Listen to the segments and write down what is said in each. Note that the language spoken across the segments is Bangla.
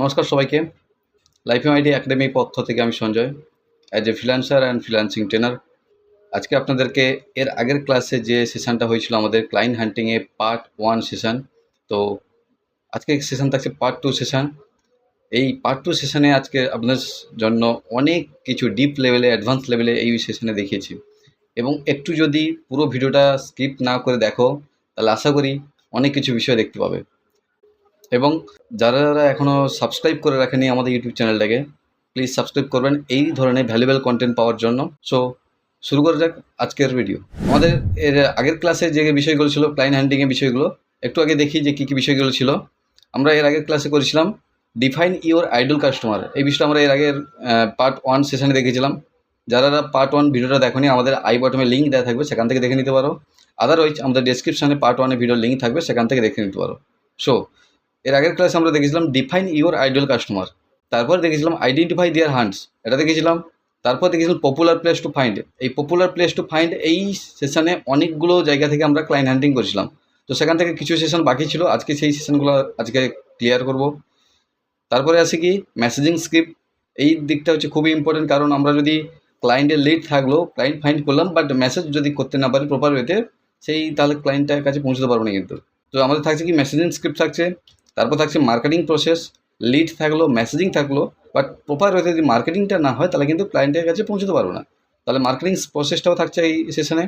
নমস্কার সবাইকে। লাইফ আইডি একাডেমি পক্ষ থেকে আমি Sanjay as a freelancer and freelancing trainer আজকে আপনাদেরকে এর আগের ক্লাসে যে সেশনটা হয়েছিল আমাদের ক্লায়েন্ট হান্টিংয়ে পার্ট ওয়ান সেশন তো আজকে সেশন থাকছে পার্ট টু সেশন এই পার্ট টু সেশনে আজকে আপনাদের জন্য অনেক কিছু ডিপ লেভেলে অ্যাডভান্স লেভেলে এই সেশনে দেখিয়েছি। এবং একটু যদি পুরো ভিডিওটা স্কিপ না করে দেখো, তাহলে আশা করি অনেক কিছু বিষয় দেখতে পাবে। এবং যারা যারা এখনও সাবস্ক্রাইব করে রাখেনি আমাদের ইউটিউব চ্যানেলটাকে প্লিজ সাবস্ক্রাইব করবেন। এই ধরনের ভ্যালুয়েবল কন্টেন্ট পাওয়ার জন্য। সো শুরু করা যাক আজকের ভিডিও আমাদের এর আগের ক্লাসে যে বিষয়গুলো ছিল ক্লাইন হ্যান্ডিংয়ের বিষয়গুলো, একটু আগে দেখি যে কী কী বিষয়গুলো ছিল। আমরা এর আগের ক্লাসে করেছিলাম ডিফাইন ইওর আইডল কাস্টমার এই বিষয়টা আমরা এর আগের পার্ট ওয়ান সেশনে দেখেছিলাম। যারা পার্ট ওয়ান ভিডিওটা দেখোনি, আমাদের আই বটমে লিঙ্ক দেওয়া থাকবে, সেখান থেকে দেখে নিতে পারো। আদারওয়াইজ আমাদের ডেসক্রিপশানে পার্ট ওয়ানের ভিডিওর লিঙ্ক থাকবে, সেখান থেকে দেখে নিতে পারো। সো এর আগের ক্লাসে আমরা দেখেছিলাম ডিফাইন ইউর আইডল কাস্টমার তারপর দেখেছিলাম আইডেন্টিফাই দেয়ার হান্ডস এটা দেখেছিলাম। তারপর দেখেছিলাম পপুলার প্লেস টু ফাইন্ড এই পপুলার প্লেস টু ফাইন্ড এই সেশনে অনেকগুলো জায়গা থেকে আমরা ক্লায়েন্ট হ্যান্ডিং করেছিলাম। তো সেখান থেকে কিছু সেশন বাকি ছিল। আজকে সেই সেশনগুলো আজকে ক্লিয়ার করব। তারপরে আছে কি মেসেজিং স্ক্রিপ্ট এই দিকটা হচ্ছে খুবই ইম্পর্টেন্ট কারণ আমরা যদি ক্লায়েন্টের লিড থাকল ক্লায়েন্ট ফাইন্ড করলাম বাট মেসেজ যদি করতে না পারি প্রপার ওয়েতে সেই তাহলে ক্লায়েন্টের কাছে পৌঁছতে পারব না কিন্তু। তো আমাদের থাকছে কি মেসেজিং স্ক্রিপ্ট থাকছে। তারপর থাকছে মার্কেটিং প্রসেস লিড থাকল মেসেজিং থাকল বাট প্রপার ওয়েতে যদি মার্কেটিংটা না হয়, তাহলে কিন্তু ক্লায়েন্টের কাছে পৌঁছতে পারব না। তাহলে মার্কেটিং প্রসেসটাও থাকছে এই সেশনে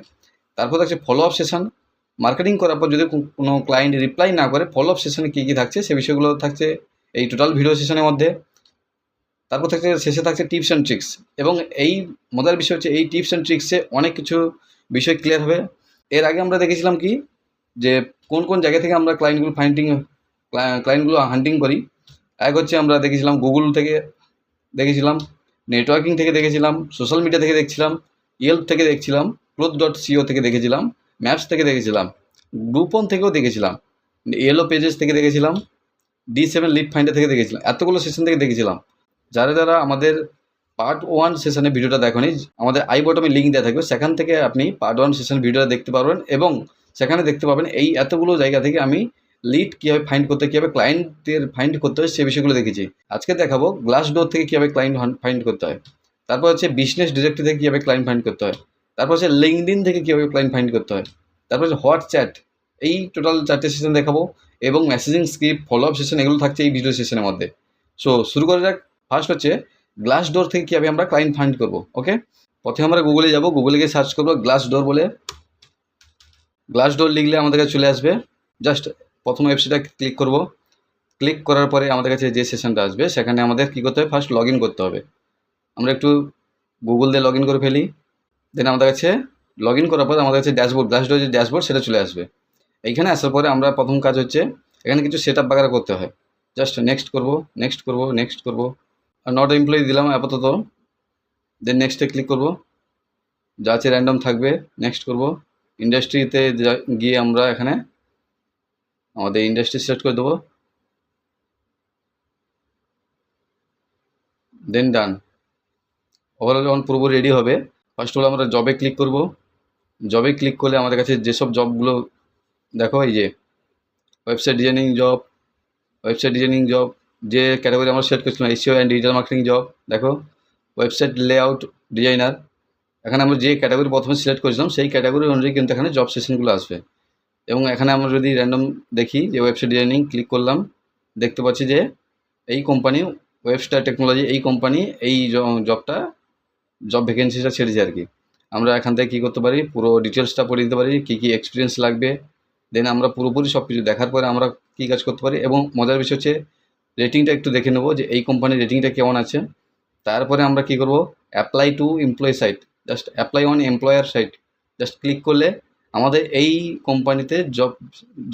তারপর থাকছে ফলো আপ সেশন মার্কেটিং করার পর যদি কোনো ক্লায়েন্ট রিপ্লাই না করে ফলো আপ সেশনে কী কী থাকছে, সে বিষয়গুলো থাকছে এই টোটাল ভিডিও সেশনের মধ্যে। তারপর থাকছে, শেষে থাকছে টিপস অ্যান্ড ট্রিক্স এবং এই মজার বিষয় হচ্ছে, এই টিপস অ্যান্ড ট্রিক্সে অনেক কিছু বিষয় ক্লিয়ার হবে। এর আগে আমরা দেখেছিলাম কি, যে কোন কোন জায়গা থেকে আমরা ক্লায়েন্টগুলো ফাইন্ডিং ক্লায়েন্টগুলো হান্টিং করি। এক হচ্ছে আমরা দেখেছিলাম গুগল থেকে দেখেছিলাম নেটওয়ার্কিং থেকে দেখেছিলাম সোশ্যাল মিডিয়া থেকে দেখছিলাম ইয়েল্প থেকে দেখছিলাম ক্লোথ ডট সিও থেকে দেখেছিলাম ম্যাপস থেকে দেখেছিলাম গ্রুপন থেকেও দেখেছিলাম ইয়েলো পেজেস থেকে দেখেছিলাম ডি সেভেন লিড ফাইন্ডার থেকে দেখেছিলাম, এতগুলো সেশন থেকে দেখেছিলাম। যারা যারা আমাদের পার্ট ওয়ান সেশনে ভিডিওটা দেখনি, আমাদের আই বটমে লিঙ্ক দেওয়া থাকবে, সেখান থেকে আপনি পার্ট ওয়ান সেশন ভিডিওটা দেখতে পারবেন এবং সেখানে দেখতে পাবেন এই এতগুলো জায়গা থেকে আমি লিড কীভাবে ফাইন্ড করতে, কীভাবে ক্লায়েন্টের ফাইন্ড করতে হয় সে বিষয়গুলো দেখেছি। আজকে দেখাবো গ্লাস ডোর থেকে কীভাবে ক্লায়েন্ট ফাইন্ড করতে হয়। তারপর হচ্ছে বিজনেস ডিরেক্টরি থেকে কীভাবে ক্লায়েন্ট ফাইন্ড করতে হয়। তারপর হচ্ছে লিঙ্কডিন থেকে কীভাবে ক্লায়েন্ট ফাইন্ড করতে হয়। তারপর হচ্ছে হোয়াটসঅ্যাট এই টোটাল চারটে সেশন দেখাবো এবং messaging script follow up session এগুলো থাকছে এই ভিডিও সেশনের মধ্যে। সো শুরু করা যাক। ফার্স্ট হচ্ছে গ্লাস ডোর থেকে কীভাবে আমরা ক্লায়েন্ট ফাইন্ড করব ওকে প্রথমে আমরা গুগলে যাব। গুগলে গিয়ে সার্চ করব গ্লাস ডোর বলে। গ্লাস ডোর লিখলে আমাদের কাছে চলে আসবে। জাস্ট প্রথম ওয়েবসাইটটা ক্লিক করব। ক্লিক করার পরে আমাদের কাছে যে সেশনটা আসবে, সেখানে আমাদের কী করতে হবে? ফার্স্ট লগ করতে হবে। আমরা একটু গুগল দিয়ে লগ করে ফেলি। দেন আমাদের কাছে লগ ইন করার পর আমাদের কাছে ড্যাশবোর্ড ডোর যে ড্যাশবোর্ড সেটা চলে আসবে। এইখানে আসার পরে আমরা প্রথম কাজ হচ্ছে, এখানে কিছু সেট আপ বাগারা করতে হয়। জাস্ট নেক্সট করব নেক্সট করব নেক্সট করব। আর নট এমপ্লয়ি দিলাম আপাতত। দেন নেক্সটে ক্লিক করব। যা আছে র্যান্ডম থাকবে নেক্সট করব। ইন্ডাস্ট্রিতে গিয়ে আমরা এখানে আমাদের ইন্ডাস্ট্রি সিলেক্ট করে দেবো। দেন ডান ওভারঅল যখন পুরোপুরি রেডি হবে ফার্স্ট অল আমরা জবে ক্লিক করব। জবে ক্লিক করলে আমাদের কাছে যেসব জবগুলো দেখো এই যে website designing job website designing job যে ক্যাটাগরি আমরা সেট করছিলাম SEO and digital marketing job দেখো ওয়েবসাইট লেআউট ডিজাইনার এখানে আমরা যে ক্যাটাগরি প্রথমে সিলেক্ট করেছিলাম, সেই ক্যাটাগরি অনুযায়ী কিন্তু এখানে জব সেশনগুলো আসবে। এবং এখানে আমরা যদি র্যান্ডম দেখি যে ওয়েবসাইট ডিজাইনিং ক্লিক করলাম, দেখতে পাচ্ছি যে এই কোম্পানি ওয়েবস্টার টেকনোলজি এই কোম্পানি এই জবটা জব ভ্যাকেন্সিটা ছেড়েছে আর কি আমরা এখান থেকে কী করতে পারি? পুরো ডিটেলসটা পড়ে দিতে পারি, কী কী এক্সপিরিয়েন্স লাগবে। দেন আমরা পুরোপুরি সব কিছু দেখার পরে আমরা কী কাজ করতে পারি? এবং মজার বিষয় হচ্ছে রেটিংটা একটু দেখে নেব যে এই কোম্পানির রেটিংটা কেমন আছে। তারপরে আমরা কী করব? Apply to employ site just apply on employer site just click করলে আমাদের এই কোম্পানিতে জব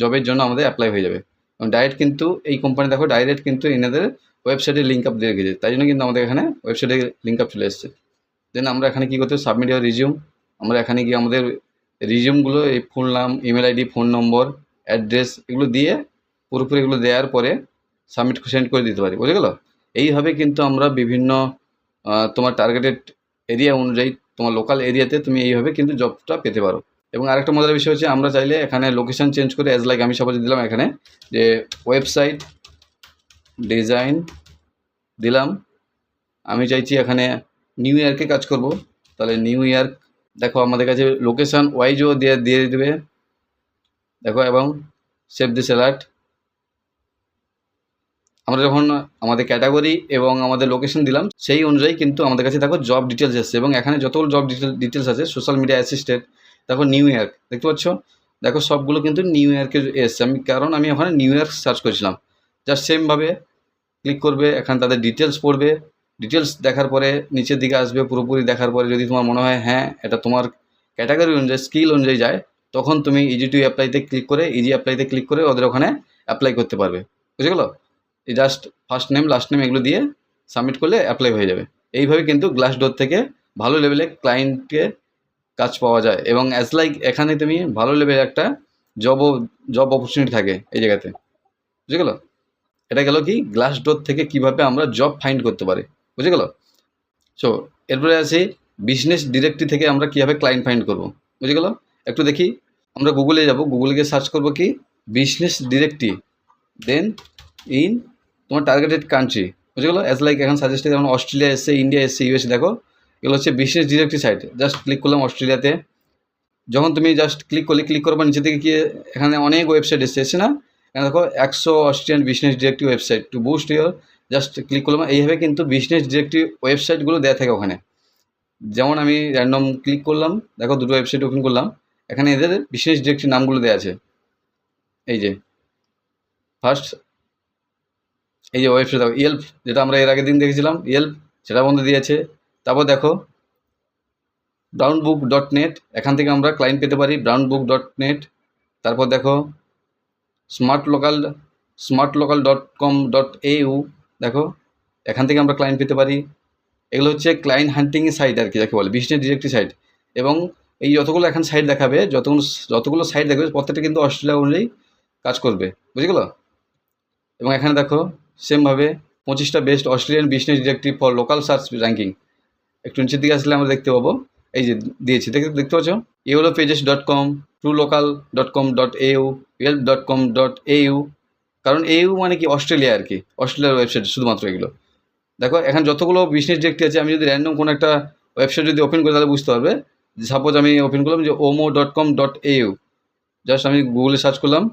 জবের জন্য আমাদের অ্যাপ্লাই হয়ে যাবে। এবং ডাইরেক্ট কিন্তু এই কোম্পানি দেখো ডাইরেক্ট কিন্তু এনাদের ওয়েবসাইটে লিঙ্ক আপ দিয়ে রেখেছে তাই জন্য কিন্তু আমাদের এখানে ওয়েবসাইটে লিঙ্ক আপ চলে এসেছে। দেন আমরা এখানে কী করতে সাবমিট ইয়ার রিজিউম আমরা এখানে গিয়ে আমাদের রিজিউমগুলো এই ফুল নাম email ID phone number address এগুলো দিয়ে পুরোপুরি এগুলো দেওয়ার পরে সাবমিট সেন্ড করে দিতে পারি। বুঝে গেলো? এইভাবে কিন্তু আমরা বিভিন্ন তোমার টার্গেটেড এরিয়া অনুযায়ী তোমার লোকাল এরিয়াতে তুমি এইভাবে কিন্তু জবটা পেতে পারো। এবং আরেকটা মজার বিষয় হচ্ছে, আমরা চাইলে এখানে লোকেশন চেঞ্জ করে অ্যাজ লাইক আমি সবাই দিলাম এখানে যে ওয়েবসাইট ডিজাইন দিলাম। আমি চাইছি এখানে নিউ ইয়র্কে কাজ করব। তাহলে নিউ ইয়র্ক দেখো আমাদের কাছে লোকেশান ওয়াইজও দিয়ে দিয়ে দেবে। দেখো এবং সেভ দিস অ্যালার্ট আমরা যখন আমাদের ক্যাটাগরি এবং আমাদের লোকেশন দিলাম, সেই অনুযায়ী কিন্তু আমাদের কাছে দেখো জব ডিটেলস এসছে এবং এখানে যতগুলো জব ডিটেল ডিটেলস আছে সোশ্যাল মিডিয়া অ্যাসিস্ট্যান্ট দেখো নিউ ইয়র্ক দেখতে পাচ্ছ? দেখো সবগুলো কিন্তু নিউ ইয়র্কে এসছে। আমি কারণ আমি ওখানে নিউ ইয়র্ক সার্চ করেছিলাম। জাস্ট সেমভাবে ক্লিক করবে, এখানে তাদের ডিটেলস পড়বে। ডিটেলস দেখার পরে নিচের দিকে আসবে, পুরোপুরি দেখার পরে যদি তোমার মনে হয় হ্যাঁ এটা তোমার ক্যাটাগরি অনুযায়ী স্কিল অনুযায়ী যায়, তখন তুমি ইজি টু অ্যাপ্লাইতে ক্লিক করে ইজি অ্যাপ্লাইতে ক্লিক করে ওদের ওখানে অ্যাপ্লাই করতে পারবে। বুঝে গেলো? Just first name last name এগুলো দিয়ে সাবমিট করলে অ্যাপ্লাই হয়ে যাবে। এইভাবে কিন্তু গ্লাস ডোর থেকে ভালো লেভেলে ক্লায়েন্টকে কাজ পাওয়া যায়। এবং অ্যাজ লাইক এখানে তুমি ভালো লেভেলে একটা জব জব অপরচুনিটি থাকে এই জায়গাতে। বুঝে গেলো? এটা গেল কি? গ্লাস ডোর থেকে কীভাবে আমরা জব ফাইন্ড করতে পারি। বুঝে গেল? সো এরপরে আসি বিজনেস ডিরেক্টরি থেকে আমরা কীভাবে ক্লায়েন্ট ফাইন্ড করব। বুঝে গেল? একটু দেখি। আমরা গুগলে যাব। গুগলে গিয়ে সার্চ করব কি? বিজনেস ডিরেক্টরি দেন ইন তোমার টার্গেটেড কান্ট্রি বুঝে গেলো? অ্যাজ লাইক এখন সাজেস্টেড যেমন অস্ট্রেলিয়া এসছে ইন্ডিয়া এসছে ইউএসএ দেখো। এগুলো হচ্ছে business directory site. Just click করলাম অস্ট্রেলিয়াতে। যখন তুমি জাস্ট ক্লিক করলে ক্লিক করবার নিচে থেকে গিয়ে এখানে অনেক ওয়েবসাইট এসছে এসছে না? এখানে দেখো একশো Austrian business directory website to boost your just click করলাম। এইভাবে কিন্তু বিজনেস ডিরেক্টরি ওয়েবসাইটগুলো দেওয়া থাকে ওখানে। যেমন আমি র্যান্ডম ক্লিক করলাম, দেখো দুটো ওয়েবসাইট ওপেন করলাম। এখানে এদের বিজনেস ডিরেক্টরি নামগুলো দেওয়া আছে। এই যে ফার্স্ট এই যে ওয়েবসাইট, দেখো ইয়েল্প যেটা আমরা এর আগের দিন দেখেছিলাম ইয়েল্প সেটা বন্ধ দিয়েছে। তারপর দেখো ব্রাউন বুক ডট নেট এখান থেকে আমরা ক্লায়েন্ট পেতে পারি ব্রাউন বুক ডট নেট তারপর দেখো smart local smart local dot com dot AU দেখো, এখান থেকে আমরা ক্লায়েন্ট পেতে পারি। এগুলো হচ্ছে ক্লায়েন্ট হান্টিংয়ের সাইট আর কি, যাকে বলে বিজনেস ডিরেক্টরি সাইট এবং এই যতগুলো এখন সাইট দেখাবে, যতগুলো যতগুলো সাইট দেখাবে, প্রত্যেকটা কিন্তু অস্ট্রেলিয়া অনুযায়ী কাজ করবে। বুঝে গেলো? এবং এখানে দেখো সেমভাবে পঁচিশটা best Australian business directory for local search ranking একটু নিচের দিকে আসলে আমরা দেখতে পাবো। এই যে দিয়েছি, দেখতে দেখতে পাচ্ছ? Euro pages dot com true local dot com dot AU help dot com dot AU কারণ এউ মানে কি অস্ট্রেলিয়া আর কি, অস্ট্রেলিয়ার ওয়েবসাইট শুধুমাত্র এগুলো। দেখো, এখন যতগুলো বিজনেস ডিরেক্টরি আছে, আমি যদি র্যান্ডম কোনো একটা ওয়েবসাইট যদি ওপেন করি, তাহলে বুঝতে পারবে। সাপোজ আমি ওপেন করলাম যে ওমো dot com dot AU just আমি গুগলে সার্চ করলাম।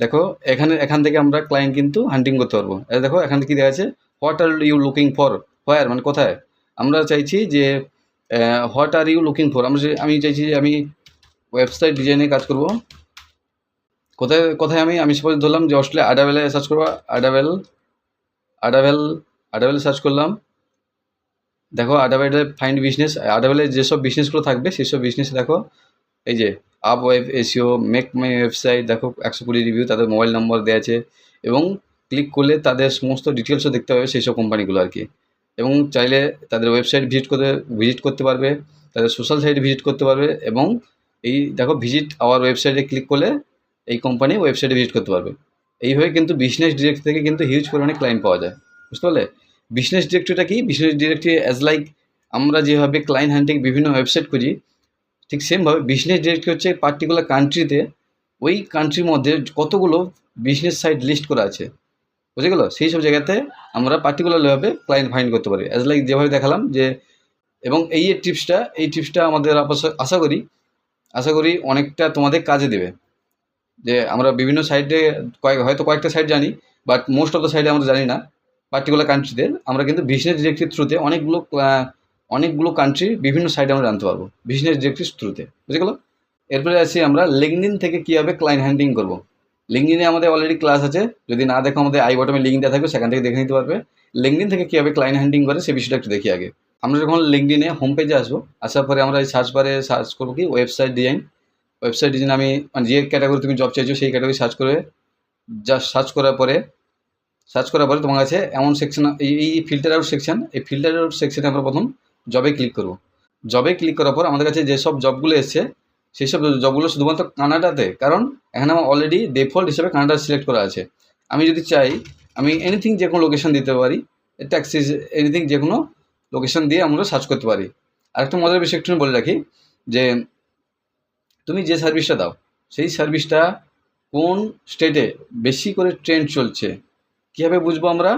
দেখো, এখানে, এখান থেকে আমরা ক্লায়েন্ট কিন্তু হান্টিং করতে পারব। দেখো, এখান থেকে কী দেখা আছে what are you looking for where মানে কোথায়? আমরা চাইছি যে what are you looking for আমরা আমি চাইছি যে, আমি ওয়েবসাইট ডিজাইনে কাজ করব। কোথায় কোথায় আমি আমি সাপোজ ধরলাম যে অস্ট্রেলিয়া আডাবেলে সার্চ করব আডাভেল আডাভেল আডাবেল সার্চ করলাম। দেখো আডাবেলে ফাইন্ড বিজনেস আডাবেলে যেসব বিজনেসগুলো থাকবে, সেসব বিজনেস দেখো, এই যে up web SEO make my website দেখো, একশো কুড়ি রিভিউ তাদের মোবাইল নম্বর দেওয়া আছে, এবং ক্লিক করলে তাদের সমস্ত ডিটেলসও দেখতে পাবে, সেই সব কোম্পানিগুলো আর কি। এবং চাইলে তাদের ওয়েবসাইট ভিজিট করে ভিজিট করতে পারবে, তাদের সোশ্যাল সাইটে ভিজিট করতে পারবে এবং এই দেখো ভিজিট আওয়ার ওয়েবসাইটে ক্লিক করলে এই কোম্পানি ওয়েবসাইটে ভিজিট করতে পারবে। এইভাবে কিন্তু বিজনেস ডিরেক্ট থেকে কিন্তু হিউজ পরিমাণে ক্লায়েন্ট পাওয়া যায়। বুঝতে পারলে? বিজনেস ডিরেক্টরিটা কি? বিজনেস ডিরেক্টরি অ্যাজ লাইক আমরা যেভাবে ক্লায়েন্ট হান্টিং বিভিন্ন ওয়েবসাইট খুঁজি, ঠিক সেমভাবে বিজনেস ডিরেক্টরি হচ্ছে পার্টিকুলার কান্ট্রিতে ওই কান্ট্রির মধ্যে কতগুলো বিজনেস সাইট লিস্ট করা আছে? বুঝে গেলো? সেই সব জায়গাতে আমরা পার্টিকুলারভাবে ক্লায়েন্ট ফাইন্ড করতে পারি। অ্যাজ লাইক যেভাবে দেখালাম যে, এবং এই টিপসটা এই টিপসটা আমাদের আশা করি আশা করি অনেকটা তোমাদের কাজে দেবে। যে আমরা বিভিন্ন সাইডে কয়েক হয়তো কয়েকটা সাইড জানি বাট মোস্ট অফ দ্য সাইডে আমরা জানি না পার্টিকুলার কান্ট্রিতে আমরা কিন্তু বিজনেস ডিরেক্টরির থ্রুতে অনেকগুলো অনেকগুলো কান্ট্রি বিভিন্ন সাইডে আমরা জানতে পারব। বিজনেস ডিরেক্টরির থ্রুতে বুঝে গেলো? এরপরে আসি আমরা লিঙ্কডিন থেকে কীভাবে ক্লায়েন্ট হ্যান্ডিং করব। লিঙ্কডিনে আমাদের অলরেডি ক্লাস আছে। যদি না দেখো আমাদের আই বটমে লিঙ্ক দেওয়া থাকবে, সেখান থেকে দেখে নিতে পারবে। লিঙ্কডিন থেকে কীভাবে ক্লায়েন্ট হ্যান্ডিং করে সে বিষয়টা একটু দেখি আগে। আমরা যখন লিঙ্কডিনে হোম পেজে আসব, আসার পরে আমরা এই সার্চ বারে সার্চ করব কি? ওয়েবসাইট ডিজাইন ওয়েবসাইট ডিজাইন আমি মানে যে ক্যাটাগরি তুমি জব চাইছো, সেই ক্যাটাগরি সার্চ করে জাস্ট সার্চ করার পরে সার্চ করার পরে তোমার কাছে এমন সেকশন এই এই ফিল্টার আউট সেকশন এই ফিল্টার আউট সেকশনে আমরা প্রথম জবে ক্লিক করব। জবে ক্লিক করার পর আমাদের কাছে যেসব জবগুলো এসছে সেই সব জবগুলো শুধুমাত্র কানাডাতে, কারণ এখানে আমার অলরেডি ডিফল্ট হিসেবে কানাডা সিলেক্ট করা আছে। আমি যদি চাই, আমি এনিথিং যে কোনো লোকেশন দিতে পারি ট্যাক্সিস এনিথিং যে কোনো লোকেশন দিয়ে আমরা সার্চ করতে পারি। আরেকটা মজার বিষয় একটু বলে রাখি, যে তুমি যে সার্ভিসটা দাও, সেই সার্ভিসটা কোন স্টেটে বেশি করে ট্রেন্ড চলছে? কীভাবে বুঝব আমরা?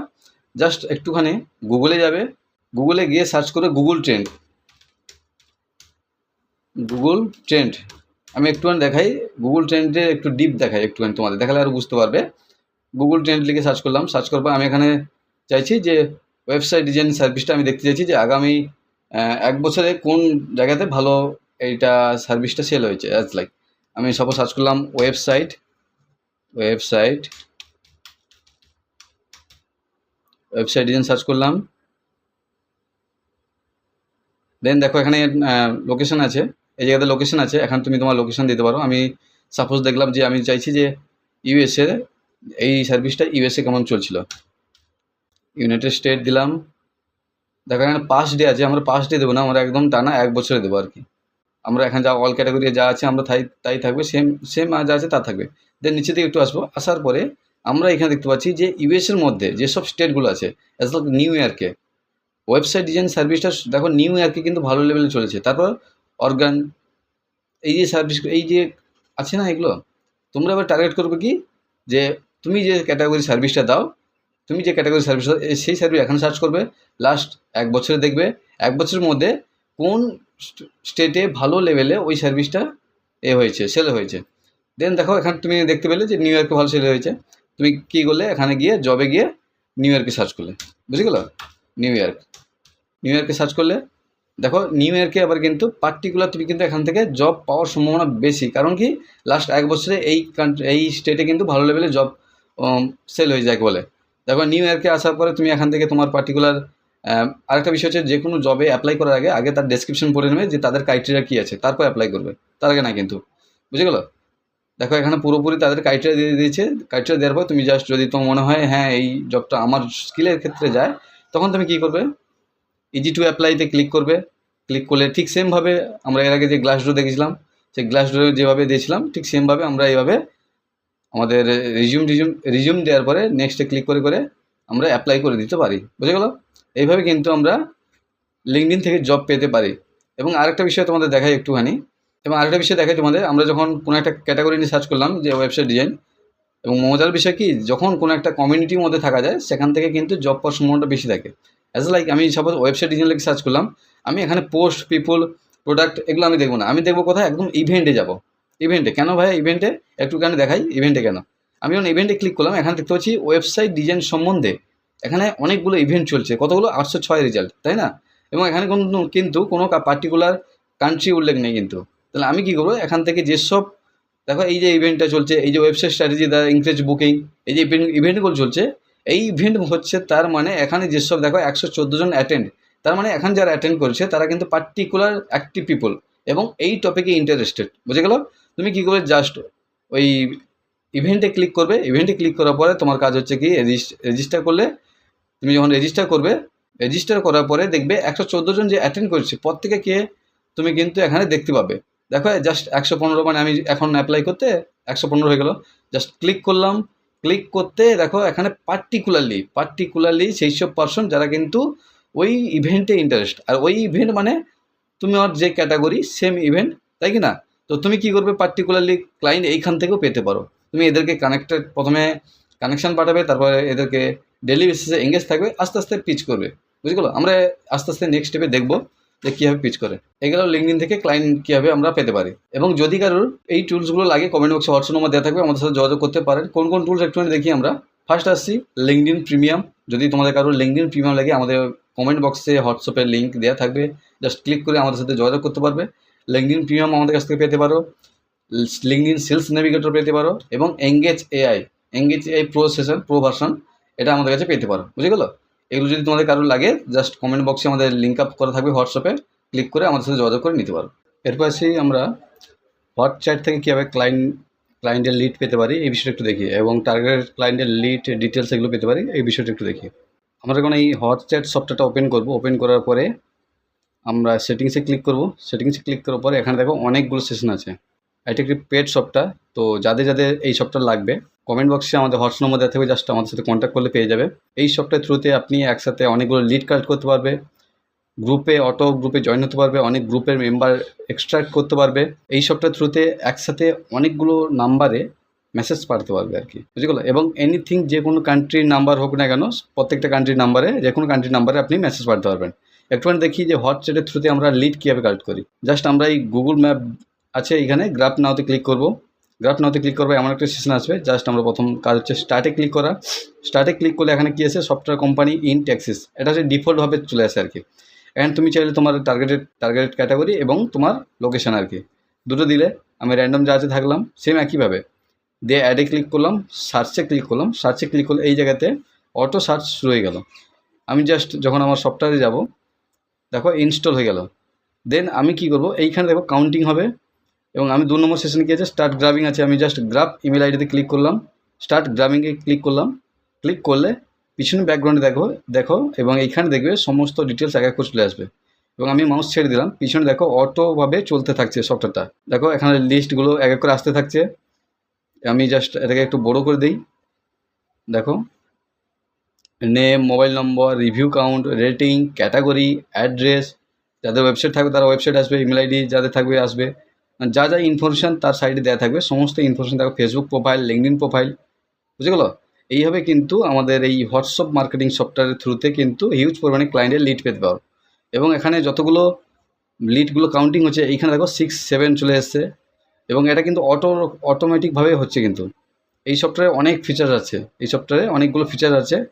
জাস্ট একটুখানি গুগলে যাবে। গুগলে গিয়ে সার্চ করে গুগল ট্রেন্ড গুগল ট্রেন্ড আমি একটুখানি দেখাই। গুগল ট্রেন্ডে একটু ডিপ দেখাই একটুখানি তোমাদের। দেখালে আরও বুঝতে পারবে। গুগল ট্রেন্ড লিখে সার্চ করলাম। সার্চ করার আমি এখানে চাইছি যে ওয়েবসাইট ডিজাইন সার্ভিসটা আমি দেখতে চাইছি যে আগামী এক বছরে কোন জায়গাতে ভালো এইটা সার্ভিসটা সেল হয়েছে। অ্যাজ লাইক আমি সাপোজ সার্চ করলাম website website website design search করলাম। দেন দেখো এখানে লোকেশন আছে। এই জায়গাতে লোকেশন আছে, এখন তুমি তোমার লোকেশন দিতে পারো। আমি সাপোজ দেখলাম যে আমি চাইছি যে ইউএসএ এই সার্ভিসটা ইউএসএ কেমন চলছিল? ইউনাইটেড স্টেট দিলাম। দেখো, এখানে পাঁচ ডে আছে, আমরা পাঁচ ডে দেবো না, আমরা একদম টানা এক বছরে দেবো আর কি। আমরা এখানে যা অল ক্যাটাগরি যা আছে, আমরা তাই তাই থাকবে সেম সেম যা আছে তা থাকবে। দেন নিচে দিকে একটু আসব, আসার পরে আমরা এখানে দেখতে পাচ্ছি যে ইউএসের মধ্যে যেসব স্টেটগুলো আছে অ্যাজ নিউ ইয়র্কে ওয়েবসাইট ডিজাইন সার্ভিসটা দেখো নিউ ইয়র্কে কিন্তু ভালো লেভেলে চলেছে। তারপর অর্গান এই যে সার্ভিস এই যে আছে না এগুলো? তোমরা আবার টার্গেট করবে কি? যে তুমি যে ক্যাটাগরি সার্ভিসটা দাও, তুমি যে ক্যাটাগরি সার্ভিস দাও সেই সার্ভিস এখন সার্চ করবে লাস্ট এক বছরে দেখবে, এক বছরের মধ্যে কোন স্টেটে ভালো লেভেলে ওই সার্ভিসটা এ হয়েছে সেল হয়েছে। দেন দেখো, এখানে তুমি দেখতে পেলে যে নিউ ইয়র্কে ভালো সেল হয়েছে। তুমি কী করলে? এখানে গিয়ে জবে গিয়ে নিউ ইয়র্কে সার্চ করলে। বুঝে গেলো? নিউ ইয়র্ক নিউ ইয়র্কে সার্চ করলে দেখো নিউ ইয়র্কে আবার কিন্তু পার্টিকুলার তুমি কিন্তু এখান থেকে জব পাওয়ার সম্ভাবনা বেশি। কারণ কি? লাস্ট এক বছরে এই এই স্টেটে কিন্তু ভালো লেভেলে জব সেল হয়ে যায় বলে। দেখো নিউ ইয়র্কে আসার পরে তুমি এখান থেকে তোমার পার্টিকুলার আরেকটা বিষয় হচ্ছে যে কোনো জবে অ্যাপ্লাই করার আগে আগে তার ডেসক্রিপশন পড়ে নেবে যে তাদের ক্রাইটেরিয়া কী আছে, তারপর অ্যাপ্লাই করবে। তার আগে না কিন্তু। বুঝে গেলো? দেখো, এখানে পুরোপুরি তাদের ক্রাইটেরিয়া দিয়ে দিয়েছে। ক্রাইটেরিয়া দেওয়ার পর তুমি জাস্ট যদি তোমার মনে হয় হ্যাঁ এই জবটা আমার স্কিলের ক্ষেত্রে যায়, তখন তুমি কী করবে? ইজি টু অ্যাপ্লাইতে ক্লিক করবে। ক্লিক করলে ঠিক সেমভাবে আমরা এর আগে যে গ্লাস ডোর দেখেছিলাম, সেই গ্লাস ডোরে যেভাবে দিয়েছিলাম, ঠিক সেমভাবে আমরা এইভাবে আমাদের রিজিউম রিজিউম রিজিউম দেওয়ার পরে নেক্সটে ক্লিক করে করে আমরা অ্যাপ্লাই করে দিতে পারি। বুঝে গেল? এইভাবে কিন্তু আমরা লিঙ্কডিন থেকে জব পেতে পারি। এবং আরেকটা বিষয় তোমাদের দেখাই একটুখানি। এবং আরেকটা বিষয় দেখাই তোমাদের, আমরা যখন কোনো একটা ক্যাটাগরি নিয়ে সার্চ করলাম, যে ওয়েবসাইট ডিজাইন এবং মজার বিষয় কি, যখন কোনো একটা কমিউনিটির মধ্যে থাকা যায়, সেখান থেকে কিন্তু জব পাওয়ার সম্ভাবনাটা বেশি থাকে। অ্যাজ লাইক আমি সাপোজ ওয়েবসাইট ডিজাইন লিখে সার্চ করলাম, আমি এখানে পোস্ট পিপল প্রোডাক্ট এগুলো আমি দেখব না। আমি দেখব কোথায়? একদম ইভেন্টে যাব। ইভেন্টে কেন ভাই? ইভেন্টে একটুখানি দেখাই? ইভেন্টে কেন? আমি যখন ইভেন্টে ক্লিক করলাম, এখানে দেখতে পাচ্ছি ওয়েবসাইট ডিজাইন সম্বন্ধে এখানে অনেকগুলো ইভেন্ট চলছে। কতগুলো? আটশো ছয় রেজাল্ট তাই না? এবং এখানে কোনো, কিন্তু কোনো পার্টিকুলার কান্ট্রি উল্লেখ নেই কিন্তু। তাহলে আমি কী করব? এখান থেকে যেসব দেখো এই যে ইভেন্টটা চলছে, এই যে website strategy the increase booking এই যে ইভেন্ট ইভেন্টগুলো চলছে এই ইভেন্ট হচ্ছে তার মানে এখানে যেসব দেখো একশো চোদ্দ জন অ্যাটেন্ড তার মানে এখানে যারা অ্যাটেন্ড করছে, তারা কিন্তু পার্টিকুলার অ্যাক্টিভ পিপল এবং এই টপিকে ইন্টারেস্টেড বুঝে গেল? তুমি কী করবে জাস্ট ওই ইভেন্টে ক্লিক করবে ইভেন্টে ক্লিক করার পরে তোমার কাজ হচ্ছে কি রেজিস্টার করলে, তুমি যখন রেজিস্টার করবে রেজিস্টার করার পরে দেখবে একশো চোদ্দ জন যে অ্যাটেন্ড করছে প্রত্যেকে কে? তুমি কিন্তু এখানে দেখতে পাবে। দেখো জাস্ট একশো পনেরো মানে আমি এখন অ্যাপ্লাই করতে, একশো পনেরো হয়ে গেলো। জাস্ট ক্লিক করলাম ক্লিক করতে দেখো এখানে পার্টিকুলারলি পার্টিকুলারলি সেই সব পার্সন যারা কিন্তু ওই ইভেন্টে ইন্টারেস্ট আর ওই ইভেন্ট মানে তুমি আর যে ক্যাটাগরি সেম ইভেন্ট তাই কি না? তো তুমি কি করবে? পার্টিকুলারলি ক্লায়েন্ট এইখান থেকেও পেতে পারো। তুমি এদেরকে কানেক্টেড প্রথমে কানেকশন পাঠাবে, তারপরে এদেরকে ডেলি বেসিসে এঙ্গেজ থাকবে, আস্তে আস্তে পিচ করবে। বুঝে গেলো আমরা আস্তে আস্তে নেক্সট স্টেপে দেখব। যে কীভাবে পিচ করে। এগুলো লিঙ্কডিন থেকে ক্লায়েন্ট কীভাবে আমরা পেতে পারি। এবং যদি কারোর এই টুলসগুলো লাগে কমেন্ট বক্সে হোয়াটসঅ্যাপ নম্বর দেওয়া থাকবে, আমাদের সাথে যোগাযোগ করতে পারেন। কোন কোন টুলস একটুখানি দেখি আমরা। ফার্স্ট আসছি লিঙ্কডিন প্রিমিয়াম যদি তোমাদের কারোর লিঙ্কডিন প্রিমিয়াম লাগে, আমাদের কমেন্ট বক্সে হোয়াটসঅ্যাপের লিঙ্ক দেওয়া থাকবে। জাস্ট ক্লিক করে আমাদের সাথে যোগাযোগ করতে পারবে। লিঙ্কডিন প্রিমিয়াম আমাদের কাছ থেকে পেতে পারো। লিঙ্কডিন সেলস নেভিগেটর পেতে পারো। এবং engage AI engage AI pro session pro version এটা আমাদের কাছে পেতে পারো। বুঝে গেলো? এগুলো যদি তোমাদের কারোর লাগে জাস্ট কমেন্ট বক্সে আমাদের লিঙ্ক আপ করা থাকবে হোয়াটসঅ্যাপে ক্লিক করে আমাদের সাথে যোগাযোগ করে নিতে পারো। এরপর আসি আমরা হোয়াটচ্যাট থেকে কীভাবে ক্লায়েন্ট ক্লায়েন্টের লিড পেতে পারি, এই বিষয়টা একটু দেখি, এবং টার্গেট ক্লায়েন্টের লিড ডিটেলস এগুলো পেতে পারি, এই বিষয়টা একটু দেখি। আমরা এখন এই হোয়াটচ্যাট সফটওয়্যারটা ওপেন করব ওপেন করার পরে আমরা সেটিংসে ক্লিক করব। সেটিংসে ক্লিক করার পরে এখানে দেখো অনেকগুলো সেশন আছে। এটা একটি পেড সফটওয়্যার তো যাদের যাদের এই সফটওয়্যার লাগবে কমেন্ট বক্সে আমাদের হোয়াটস নম্বর দেওয়া থাকবে জাস্ট আমাদের সাথে কন্ট্যাক্ট করলে পেয়ে যাবে। এই সফটওয়্যার থ্রুতে আপনি একসাথে অনেকগুলো লিড কালেক্ট করতে পারবে গ্রুপে অটো গ্রুপে জয়েন হতে পারবে, অনেক গ্রুপের মেম্বার এক্সট্রাক্ট করতে পারবে। এই সফটওয়্যার থ্রুতে একসাথে অনেকগুলো নাম্বারে মেসেজ পাঠাতে পারবে আর কি বুঝে গেলো এবং এনিথিং যে কোনো কান্ট্রির নাম্বার হোক না কেন, প্রত্যেকটা কান্ট্রির নাম্বারে যে কোনো কান্ট্রির নাম্বারে আপনি মেসেজ পাঠাতে পারবেন। একটুখানি দেখি যে হোয়াটসঅ্যাপের থ্রুতে আমরা লিড কীভাবে কালেক্ট করি। জাস্ট আমরা এই গুগল ম্যাপ আছে এখানে গ্রাফ নাওতে ক্লিক করব। গ্রাফ নাওতে ক্লিক করব, এমন একটা সেশন আসবে জাস্ট আমরা প্রথম কাজ হচ্ছে স্টার্টে ক্লিক করা। স্টার্টে ক্লিক করলে এখানে কী আছে? সফটওয়্যার কোম্পানি ইন ট্যাক্সিস এটা হচ্ছে ডিফল্টভাবে চলে আসে আর কি। অ্যান্ড তুমি চাইলে তোমার টার্গেটেড টার্গেটেড ক্যাটাগরি এবং তোমার লোকেশন আর কি। দুটো দিলে, আমি র্যান্ডম যা আছে থাকলাম সেম একইভাবে। দিয়ে অ্যাডে ক্লিক করলাম সার্চে ক্লিক করলাম সার্চে ক্লিক করলে এই জায়গাতে অটো সার্চ শুরু হয়ে গেল। আমি জাস্ট যখন আমার সফটওয়্যারে যাব, দেখো ইনস্টল হয়ে গেল। দেন আমি কি করব? এইখানে দেখো কাউন্টিং হবে। এবং আমি দু নম্বর সেশন কি আছে স্টার্ট গ্রাবিং আছে, আমি জাস্ট গ্রাফ ইমেল আইডিতে ক্লিক করলাম স্টার্ট গ্রাবিংয়ে ক্লিক করলাম ক্লিক করলে পিছনে ব্যাকগ্রাউন্ডে দেখো দেখো, এবং এইখানে দেখবে সমস্ত ডিটেলস এক এক করে চলে আসবে। এবং আমি মাউস ছেড়ে দিলাম, পিছনে দেখো অটোভাবে চলতে থাকছে সফটওয়্যারটা দেখো, এখানে লিস্টগুলো এক এক করে আসতে থাকছে। আমি জাস্ট এটাকে একটু বড় করে দিই। দেখো name mobile number review count rating category address যাদের ওয়েবসাইট থাকবে তারা ওয়েবসাইট আসবে ইমেল আইডি যাদের থাকবে, আসবে। যা যা ইনফরমেশান তার সাইডে দেওয়া থাকবে, সমস্ত ইনফরমেশান থাকবে ফেসবুক প্রোফাইল লিঙ্কডিন প্রোফাইল বুঝে গেলো? এইভাবে কিন্তু আমাদের এই হোয়াটসঅ্যাপ মার্কেটিং সফটওয়্যারের থ্রুতে কিন্তু হিউজ পরিমাণে ক্লায়েন্টের লিড পেতে পারো। এবং এখানে যতগুলো লিডগুলো কাউন্টিং হচ্ছে, এইখানে দেখো সিক্স সেভেন চলে এসছে। এবং এটা কিন্তু অটো অটোমেটিকভাবে হচ্ছে কিন্তু। এই সফটওয়্যারে অনেক ফিচার আছে। এই সফটওয়্যারে অনেকগুলো ফিচার আছে।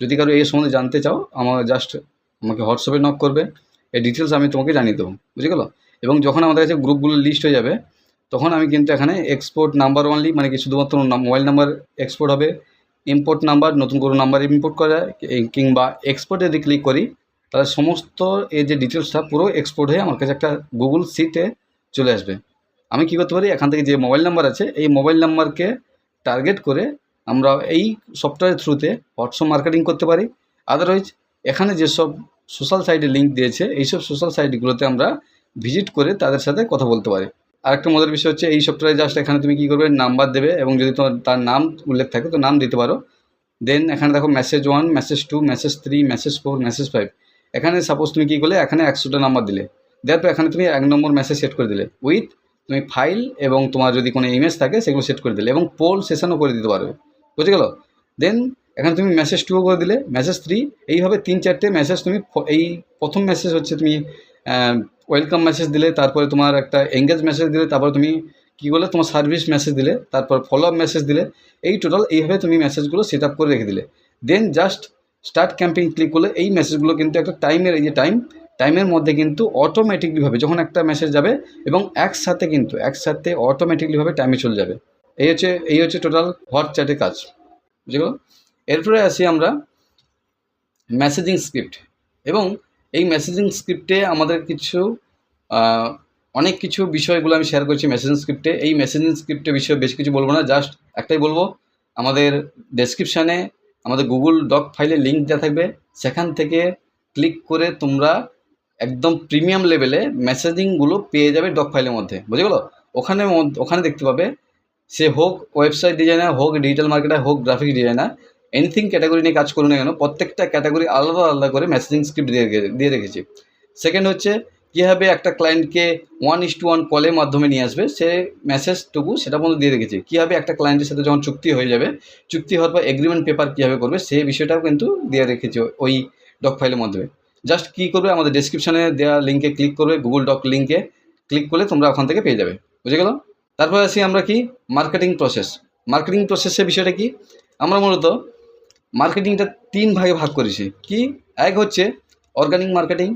যদি কারও এই সম্বন্ধে জানতে চাও, আমার জাস্ট আমাকে হোয়াটসঅ্যাপে নক করবে। এই ডিটেলস আমি তোমাকে জানিয়ে দেবো। বুঝে গেলো? এবং যখন আমাদের কাছে গ্রুপগুলো লিস্ট হয়ে যাবে, তখন আমি কিন্তু এখানে এক্সপোর্ট নাম্বার অনলি মানে কি শুধুমাত্র মোবাইল নাম্বার এক্সপোর্ট হবে ইম্পোর্ট নাম্বার নতুন কোনো নাম্বার ইম্পোর্ট করা কিংবা এক্সপোর্টে যদি ক্লিক করি, তাহলে সমস্ত এই যে ডিটেলসটা পুরো এক্সপোর্ট হয়ে আমার কাছে একটা গুগল সিটে চলে আসবে। আমি কী করতে পারি? এখান থেকে যে মোবাইল নাম্বার আছে, এই মোবাইল নাম্বারকে টার্গেট করে আমরা এই সফটওয়্যারের থ্রুতে হোয়াটসঅ্যাপ মার্কেটিং করতে পারি। আদারওয়াইজ এখানে যেসব সোশ্যাল সাইটে লিঙ্ক দিয়েছে, এইসব সোশ্যাল সাইটগুলোতে আমরা ভিজিট করে তাদের সাথে কথা বলতে পারি। আরেকটা মজার বিষয় হচ্ছে, এই সফটওয়্যারে জাস্ট এখানে তুমি কী করবে? নাম্বার দেবে এবং যদি তোমার তার নাম উল্লেখ থাকে, তো নাম দিতে পারো। দেন এখানে দেখো message one message two message three message four message five এখানে সাপোজ তুমি কী করলে? এখানে একশোটা নাম্বার দিলে। পর এখানে তুমি এক নম্বর মেসেজ সেট করে দিলে। উইথ তুমি ফাইল এবং তোমার যদি কোনো ইমেজ থাকে, সেগুলো সেট করে দিলে এবং পোল সেশনও করে দিতে পারবে। বুঝে গেলো? দেন এখানে তুমি মেসেজ টুও করে দিলে। মেসেজ থ্রি এইভাবে তিন চারটে মেসেজ তুমি এই প্রথম মেসেজ হচ্ছে তুমি ওয়েলকাম মেসেজ দিলে, তারপরে তোমার একটা এঙ্গেজ মেসেজ দিলে, তারপরে তুমি কী করলে, তোমার সার্ভিস মেসেজ দিলে, তারপর ফলো আপ মেসেজ দিলে, এই টোটাল এইভাবে তুমি মেসেজগুলো সেট আপ করে রেখে দিলে। Then just start campaign click করলে, এই মেসেজগুলো কিন্তু একটা টাইমের এই যে টাইম টাইমের মধ্যে কিন্তু অটোমেটিকলিভাবে যখন একটা মেসেজ যাবে এবং একসাথে কিন্তু, একসাথে অটোমেটিকলিভাবে টাইমে চলে যাবে। এই হচ্ছে এই হচ্ছে টোটাল হোয়াটচ্যাটের কাজ। বুঝে এরপরে আসি আমরা মেসেজিং স্ক্রিপ্ট এবং এই মেসেজিং স্ক্রিপ্টে আমাদের কিছু অনেক কিছু বিষয়গুলো আমি শেয়ার করছি মেসেজিং স্ক্রিপ্টে এই মেসেজিং স্ক্রিপ্টের বিষয়ে বেশ কিছু বলব না জাস্ট একটাই বলব, আমাদের ডেসক্রিপশানে আমাদের গুগল ডক ফাইলে লিঙ্ক দেওয়া থাকবে। সেখান থেকে ক্লিক করে তোমরা একদম প্রিমিয়াম লেভেলে মেসেজিংগুলো পেয়ে যাবে ডক ফাইলের মধ্যে। বুঝে গেলো? ওখানে ওখানে দেখতে পাবে, সে হোক ওয়েবসাইট ডিজাইনার হোক ডিজিটাল মার্কেটার হোক গ্রাফিক ডিজাইনার এনিথিং ক্যাটাগরি নিয়ে কাজ করুন না কেন, প্রত্যেকটা ক্যাটাগরি আলাদা আলাদা করে মেসেজিং স্ক্রিপ্ট দিয়ে দিয়ে রেখেছি। সেকেন্ড হচ্ছে, কীভাবে একটা ক্লায়েন্টকে ওয়ান ইস টু ওয়ান কলের মাধ্যমে নিয়ে আসবে, সে মেসেজটুকু সেটা মধ্যে দিয়ে রেখেছি। কীভাবে একটা ক্লায়েন্টের সাথে যখন চুক্তি হয়ে যাবে, চুক্তি হওয়ার পর এগ্রিমেন্ট পেপার কীভাবে করবে সেই বিষয়টাও কিন্তু দিয়ে রেখেছি ওই ডক ফাইলের মাধ্যমে। জাস্ট কী করবে, আমাদের ডিসক্রিপশানে দেওয়া লিঙ্কে ক্লিক করবে গুগল ডক লিঙ্কে ক্লিক করলে তোমরা ওখান থেকে পেয়ে যাবে। বুঝে গেল? তারপরে আসি আমরা কি? মার্কেটিং প্রসেস মার্কেটিং প্রসেসের বিষয়টা কি? আমরা মূলত মার্কেটিংটা তিন ভাগে ভাগ করেছি। কি? এক হচ্ছে অর্গানিক মার্কেটিং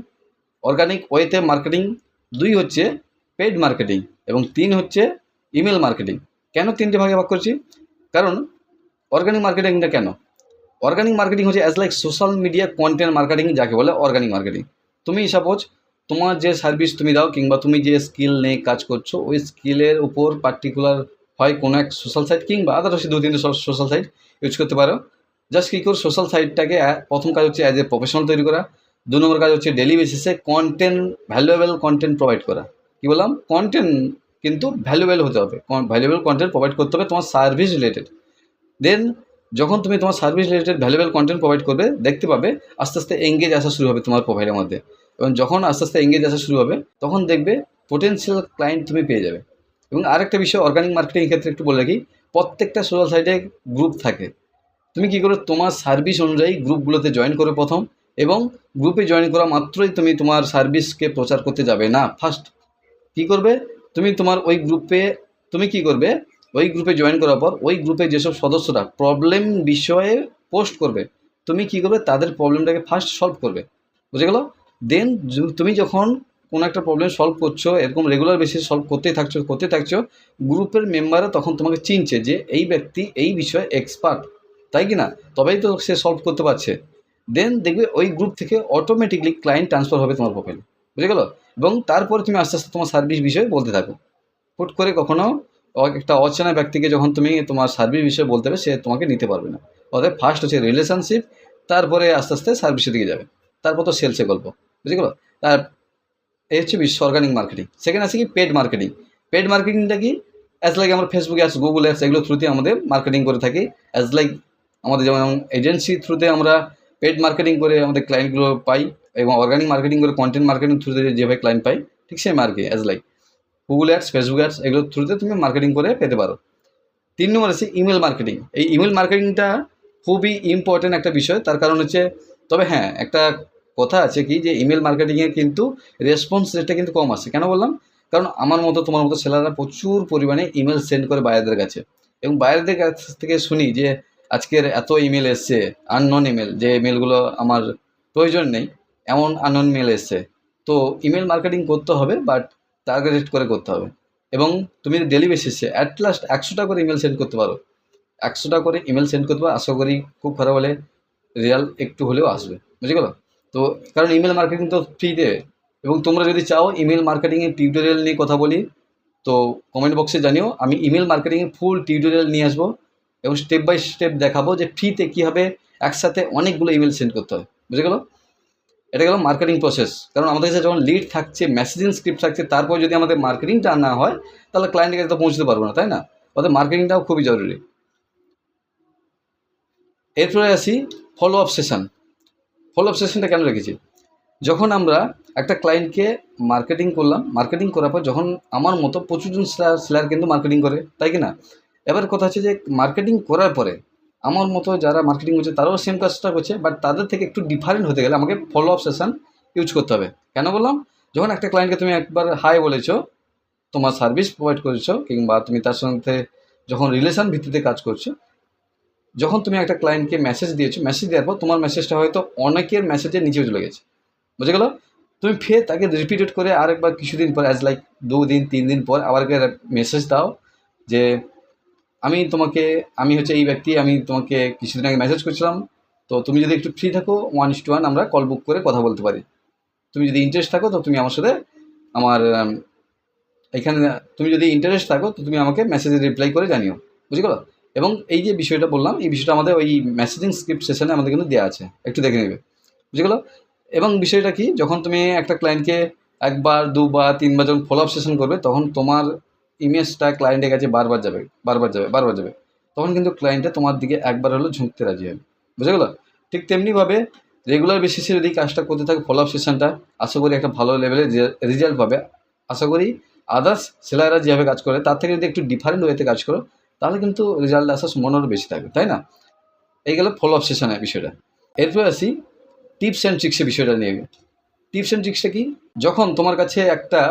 অর্গানিক ওয়েতে মার্কেটিং দুই হচ্ছে পেড মার্কেটিং এবং তিন হচ্ছে ইমেল মার্কেটিং কেন তিনটে ভাগে ভাগ করছি? কারণ অর্গানিক মার্কেটিংটা কেন? অর্গানিক মার্কেটিং হচ্ছে as like social media content marketing যাকে বলে অর্গানিক মার্কেটিং তুমি সাপোজ তোমার যে সার্ভিস তুমি দাও কিংবা তুমি যে স্কিল নিয়ে কাজ করছ, ওই স্কিলের উপর পার্টিকুলার হয় কোনো এক সোশ্যাল সাইট কিংবা আদারস দু তিনটে সোশ্যাল সাইট ইউজ করতে পারো। জাস্ট কী করে সোশ্যাল সাইটটাকে প্রথম কাজ হচ্ছে অ্যাজ এ প্রফেশনাল তৈরি করা। দু নম্বর কাজ হচ্ছে ডেলি বেসিসে কন্টেন্ট ভ্যালুয়েবল কন্টেন্ট প্রোভাইড করা। কী বললাম? কন্টেন্ট কিন্তু ভ্যালুয়েবল হতে হবে। ভ্যালুয়েবল কন্টেন্ট প্রোভাইড করতে হবে তোমার সার্ভিস রিলেটেড দেন যখন তুমি তোমার service related valuable content provide করবে, দেখতে পাবে আস্তে আস্তে এঙ্গেজ আসা শুরু হবে তোমার প্রোফাইলের মধ্যে। এবং যখন আস্তে আস্তে এঙ্গেজ আসা শুরু হবে, তখন দেখবে পোটেন্সিয়াল ক্লায়েন্ট তুমি পেয়ে যাবে। এবং আরেকটা বিষয় অর্গানিক মার্কেটিং ক্ষেত্রে একটু বলে রাখি, প্রত্যেকটা সোশ্যাল সাইটে গ্রুপ থাকে। তুমি কি করো? তোমার সার্ভিস অনুযায়ী গ্রুপগুলোতে জয়েন করো প্রথম এবং গ্রুপে জয়েন করা মাত্রই তুমি তোমার সার্ভিসকে প্রচার করতে যাবে। না ফার্স্ট কি করবে? তুমি তোমার ওই গ্রুপে তুমি কি করবে? ওই গ্রুপে জয়েন করার পর ওই গ্রুপে যেসব সদস্যরা প্রবলেম বিষয়ে পোস্ট করবে, তুমি কি করবে? তাদের প্রবলেমটাকে ফার্স্ট সলভ করবে। বুঝে গেল? দেন তুমি যখন কোনো একটা প্রবলেম সলভ করছ, এরকম রেগুলার বেসিস সলভ করতেই থাকছো করতে থাকছো গ্রুপের মেম্বাররা তখন তোমাকে চিনছে যে এই ব্যক্তি এই বিষয়ে এক্সপার্ট তাই কি না? তবেই তো সে সলভ করতে পারছে। দেন দেখবে ওই গ্রুপ থেকে অটোমেটিকলি ক্লায়েন্ট ট্রান্সফার হবে তোমার প্রোফাইলে বুঝে গেলো? এবং তারপরে তুমি আস্তে আস্তে তোমার সার্ভিস বিষয়ে বলতে থাকো। হুট করে কখনো একটা অচেনা ব্যক্তিকে যখন তুমি তোমার সার্ভিস বিষয়ে বলতে হবে, সে তোমাকে নিতে পারবে না। অর্থাৎ ফার্স্ট হচ্ছে রিলেশনশিপ তারপরে আস্তে আস্তে সার্ভিসের দিকে যাবে। তারপর তো সেলসে গল্প। বুঝে গেলো? তার এই হচ্ছে অর্গানিক মার্কেটিং সেকেন্ড আছে কি? পেড মার্কেটিং পেড মার্কেটিংটা কি? অ্যাজ লাইক আমরা ফেসবুক অ্যাডস গুগল অ্যাডস এগুলো থ্রুতে আমাদের মার্কেটিং করে থাকি। অ্যাজ লাইক আমাদের যেমন এজেন্সি থ্রুতে আমরা পেড মার্কেটিং করে আমাদের ক্লায়েন্টগুলো পাই এবং অর্গানিক মার্কেটিং করে কন্টেন্ট মার্কেটিং থ্রুতে যেভাবে ক্লায়েন্ট পাই, ঠিক সেম আর কি as like Google ads Facebook ads এগুলোর থ্রুতে তুমি মার্কেটিং করে পেতে পারো। তিন নম্বর আছে ইমেল মার্কেটিং এই ইমেল মার্কেটিংটা খুবই ইম্পর্টেন্ট একটা বিষয়, তার কারণ হচ্ছে, তবে হ্যাঁ একটা কথা আছে কি যে ইমেল মার্কেটিংয়ে কিন্তু রেসপন্স রেটটা কিন্তু কম আসে। কেন বললাম? কারণ আমার মতো, তোমার মতো ছেলেরা প্রচুর পরিমাণে ইমেল সেন্ড করে বাইরেদের কাছে। এবং বাইরেদের কাছ থেকে শুনি যে আজকের এত ইমেল এসছে আননন ইমেল যে ইমেলগুলো আমার প্রয়োজন নেই, এমন আননন মেল এসছে। তো ইমেল মার্কেটিং করতে হবে বাট টার্গেটেড করে করতে হবে। এবং তুমি ডেলি বেসিসে অ্যাট লাস্ট একশোটা করে ইমেল সেন্ড করতে পারো, একশোটা করে ইমেল সেন্ড করতে পারো, আশা করি খুব খারাপ হলে রিয়াল একটু হলেও আসবে বুঝে গেলো তো কারণ ইমেল মার্কেটিং তো ফ্রিতে এবং তোমরা যদি চাও ইমেল মার্কেটিংয়ের টিউটোরিয়াল নিয়ে কথা বলি, তো কমেন্ট বক্সে জানিও, আমি ইমেল মার্কেটিংয়ের ফুল টিউটোরিয়াল নিয়ে আসব। এবং স্টেপ বাই স্টেপ দেখাবো যে ফ্রিতে কীভাবে একসাথে অনেকগুলো ইমেল সেন্ড করতে হয় বুঝে গেলো? এটা গেল মার্কেটিং প্রসেস কারণ আমাদের কাছে যখন লিড থাকছে মেসেজিং স্ক্রিপ্ট থাকছে, তারপর যদি আমাদের মার্কেটিংটা না হয়, তাহলে ক্লায়েন্টের কাছে তো পৌঁছতে পারব না, তাই না? অর্থাৎ মার্কেটিংটাও খুবই জরুরি। এরপরে আসি follow up session follow up সেশনটা কেন রেখেছি? যখন আমরা একটা ক্লায়েন্টকে মার্কেটিং করলাম মার্কেটিং করার পর যখন আমার মতো প্রচুরজন সেলার সেলার কিন্তু মার্কেটিং করে, তাই কি না? এবার কথা হচ্ছে যে মার্কেটিং করার পরে, আমার মতো যারা মার্কেটিং করছে, তারাও সেম কাজটা করছে বাট তাদের থেকে একটু ডিফারেন্ট হতে গেলে আমাকে ফলো আপ সেশন ইউজ করতে হবে। কেন বললাম? যখন একটা ক্লায়েন্টকে তুমি একবার হাই বলেছ, তোমার সার্ভিস প্রোভাইড করেছ, কিংবা তুমি তার সঙ্গে যখন রিলেশন ভিত্তিতে কাজ করছ, যখন তুমি একটা ক্লায়েন্টকে মেসেজ দিয়েছ মেসেজ দেওয়ার পর তোমার মেসেজটা হয়তো অনেকের মেসেজের নিচে চলে গেছে। বুঝে গেলো? তুমি ফের তাকে রিপিটেড করে আরেকবার কিছুদিন পর অ্যাজ লাইক দিন তিন দিন পর আবার মেসেজ দাও যে আমি তোমাকে, আমি হচ্ছে এই ব্যক্তি, আমি তোমাকে কিছুদিন আগে মেসেজ করছিলাম। তো তুমি যদি একটু ফ্রি থাকো ওয়ান ইস টু ওয়ান আমরা কল বুক করে কথা বলতে পারি। তুমি যদি ইন্টারেস্ট থাকো, তো তুমি আমার সাথে আমার এখানে, তুমি যদি ইন্টারেস্ট থাকো, তো তুমি আমাকে মেসেজে রিপ্লাই করে জানিও। বুঝে গেলো? এবং এই যে বিষয়টা বললাম, এই বিষয়টা আমাদের ওই মেসেজিং স্ক্রিপ্ট সেশনে আমাদের কিন্তু দেওয়া আছে। একটু দেখে নেবে। বুঝে গেলো? এবং বিষয়টা কি, যখন তুমি একটা ক্লায়েন্টকে একবার, দুবার, তিনবার যখন ফলো আপ সেশন করবে, তখন তোমার ইমেজটা ক্লায়েন্টের কাছে বারবার যাবে বারবার যাবে বারবার যাবে। তখন কিন্তু ক্লায়েন্টটা তোমার দিকে একবার হলেও ঝুঁকতে রাজি হবে। বুঝে গেলো? ঠিক তেমনিভাবে রেগুলার বেসিসে যদি কাজটা করতে থাকে ফলো আপ সেশনটা আশা করি একটা ভালো লেভেলের রেজাল্ট পাবে। আশা করি আদার্স সেলাইরা যেভাবে কাজ করে, তার থেকে যদি একটু ডিফারেন্ট ওয়েতে কাজ করো, তাহলে কিন্তু রেজাল্ট আসার সম্ভাবনা বেশি থাকবে, তাই না? এই গেল ফলো আপ সেশনের বিষয়টা। এরপর আসি টিপস অ্যান্ড ট্রিক্সের বিষয়টা নিয়ে। টিপস অ্যান্ড ট্রিক্সটা কি? যখন তোমার কাছে একটা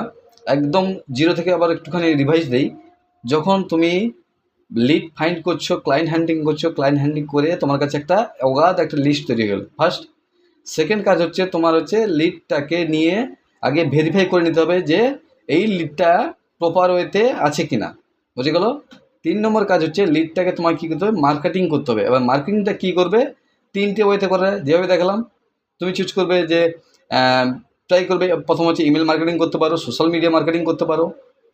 একদম জিরো থেকে আবার একটুখানি রিভাইজ দেই। যখন তুমি লিড ফাইন্ড করছ ক্লায়েন্ট হ্যান্ডিং করছ ক্লায়েন্ট হ্যান্ডিং করে তোমার কাছে একটা অগাধ একটা লিস্ট তৈরি গেল। ফার্স্ট সেকেন্ড কাজ হচ্ছে তোমার হচ্ছে লিডটাকে নিয়ে আগে ভেরিফাই করে নিতে হবে যে এই লিডটা প্রপার ওয়েতে আছে কি না বুঝে গেল? তিন নম্বর কাজ হচ্ছে লিডটাকে তোমার কী করতে হবে? মার্কেটিং করতে হবে। এবার মার্কেটিংটা কী করবে? তিনটে ওয়েতে করে। যেভাবে দেখালাম, তুমি চুজ করবে যে ট্রাই করবে, প্রথম হচ্ছে ইমেল মার্কেটিং করতে পারো সোশ্যাল মিডিয়া মার্কেটিং করতে পারো,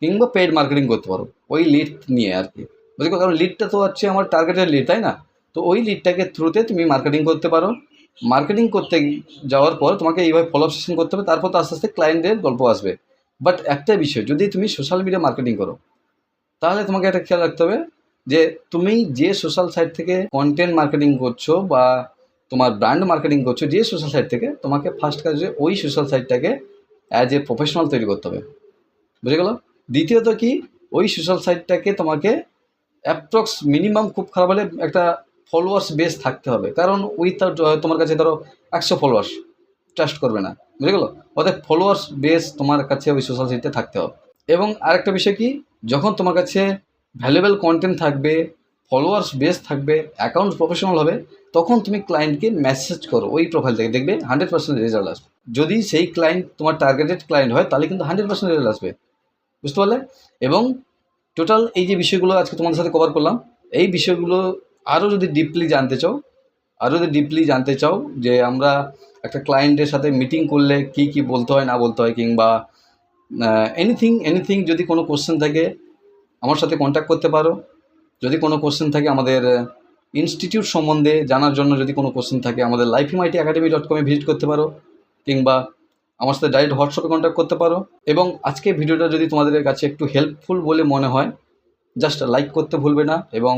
কিংবা পেড মার্কেটিং করতে পারো, ওই লিড নিয়ে আর কি। বুঝলি কারণ লিডটা তো হচ্ছে আমার টার্গেটের লিড তাই না? তো ওই লিডটাকে থ্রুতে তুমি মার্কেটিং করতে পারো। মার্কেটিং করতে যাওয়ার পর তোমাকে এইভাবে ফলো সেশন করতে হবে, তারপর তো আস্তে আস্তে ক্লায়েন্টের গল্প আসবে। বাট একটা বিষয়, যদি তুমি সোশ্যাল মিডিয়া মার্কেটিং করো, তাহলে তোমাকে একটা খেয়াল রাখতে হবে যে তুমি যে সোশ্যাল সাইট থেকে কন্টেন্ট মার্কেটিং করছ বা তোমার ব্র্যান্ড মার্কেটিং করছ যে সোশ্যাল সাইট থেকে, তোমাকে ফার্স্ট কাজ ওই সোশ্যাল সাইটটাকে অ্যাজ এ প্রফেশনাল তৈরি করতে হবে। বুঝে গেল? দ্বিতীয়ত কি? ওই সোশ্যাল সাইটটাকে তোমাকে অ্যাপ্রক্স মিনিমাম খুব খারাপ হলে একটা ফলোয়ার্স বেস থাকতে হবে। কারণ উইথাউট তোমার কাছে ধরো একশো ফলোয়ার্স ট্রাস্ট করবে না। বুঝে গেলো? অর্থাৎ ফলোয়ার্স বেস তোমার কাছে ওই সোশ্যাল সাইটে থাকতে হবে। এবং আরেকটা বিষয় কি? যখন তোমার কাছে ভ্যালুয়েবল কন্টেন্ট থাকবে ফলোয়ার্স বেস থাকবে অ্যাকাউন্ট প্রফেশনাল হবে তখন তুমি ক্লায়েন্টকে মেসেজ করো ওই প্রোফাইল থেকে, দেখবে হান্ড্রেড পার্সেন্ট রেজাল্ট আসবে। যদি সেই ক্লায়েন্ট তোমার টার্গেটেড ক্লায়েন্ট হয়, তাহলে কিন্তু হান্ড্রেড পার্সেন্ট রেজাল্ট আসবে। বুঝতে পারলে? এবং টোটাল এই যে বিষয়গুলো আজকে তোমাদের সাথে কভার করলাম, এই বিষয়গুলো আরও যদি ডিপলি জানতে চাও, আরও যদি ডিপলি জানতে চাও যে আমরা একটা ক্লায়েন্টের সাথে মিটিং করলে কি কি বলতে হয়, না বলতে হয়, কিংবা এনিথিং এনিথিং যদি কোনো কোশ্চেন থাকে, আমার সাথে কন্ট্যাক্ট করতে পারো। যদি কোনো কোশ্চেন থাকে আমাদের ইনস্টিটিউট সম্বন্ধে জানার জন্য যদি কোনো কোশ্চেন থাকে, আমাদের লাইফ ইমাইটি একাডেমি ডট কমে ভিজিট করতে পারো, কিংবা আমার সাথে ডাইরেক্ট হোয়াটসঅ্যাপে কন্ট্যাক্ট করতে পারো। এবং আজকে ভিডিওটা যদি তোমাদের কাছে একটু হেল্পফুল বলে মনে হয় জাস্ট লাইক করতে ভুলবে না এবং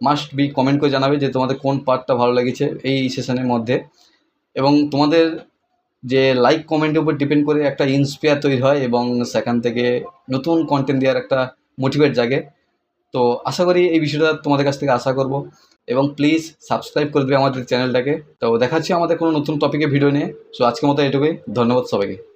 মাস্ট বি কমেন্ট করে জানাবে যে তোমাদের কোন পার্টটা ভালো লেগেছে এই সেশনের মধ্যে। এবং তোমাদের যে লাইক কমেন্টের উপর ডিপেন্ড করে একটা ইন্সপায়ার তৈরি হয় এবং সেখান থেকে নতুন কন্টেন্ট দেওয়ার একটা মোটিভেট জাগে। তো আশা করি এই বিষয়টা তোমাদের কাছ থেকে আশা করব। এবং প্লিজ সাবস্ক্রাইব করে দেবে আমাদের চ্যানেলটাকে তো দেখাচ্ছি আমাদের কোনো নতুন টপিকে ভিডিও নিয়ে। সো আজকের মতো এটুকুই ধন্যবাদ সবাইকে।